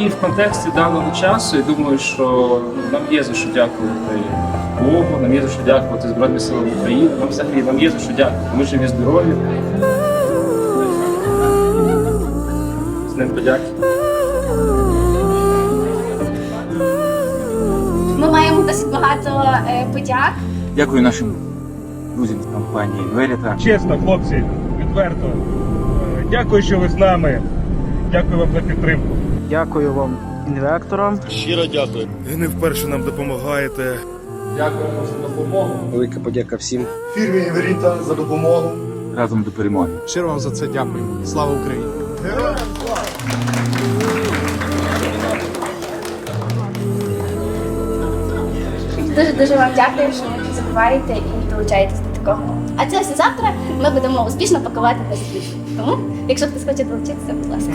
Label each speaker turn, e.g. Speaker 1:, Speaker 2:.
Speaker 1: І в контексті даного часу я думаю, що нам є за що дякувати Богу, нам є за що дякувати Збройним силам України, нам взагалі нам є за що дякувати. Ми живі здорові. З ним подяки.
Speaker 2: Ми маємо досить багато е, подяк.
Speaker 3: Дякую нашим друзям з компанії Веріта.
Speaker 4: Чесно, хлопці, відверто. Дякую, що ви з нами. Дякую вам за підтримку.
Speaker 5: Дякую вам інвекторам.
Speaker 6: Ви не вперше нам допомагаєте.
Speaker 1: Дякуємо за допомогу.
Speaker 5: Велика подяка всім.
Speaker 6: Фірмі Веріта за допомогу.
Speaker 3: Разом до перемоги.
Speaker 7: Щиро вам за це дякую. Слава Україні!
Speaker 2: Дуже дуже вам дякую, що ви не забуваєте і долучаєтесь до такого. А це завтра ми будемо успішно пакувати без Тому, якщо хтось хоче долучитися, будь ласка.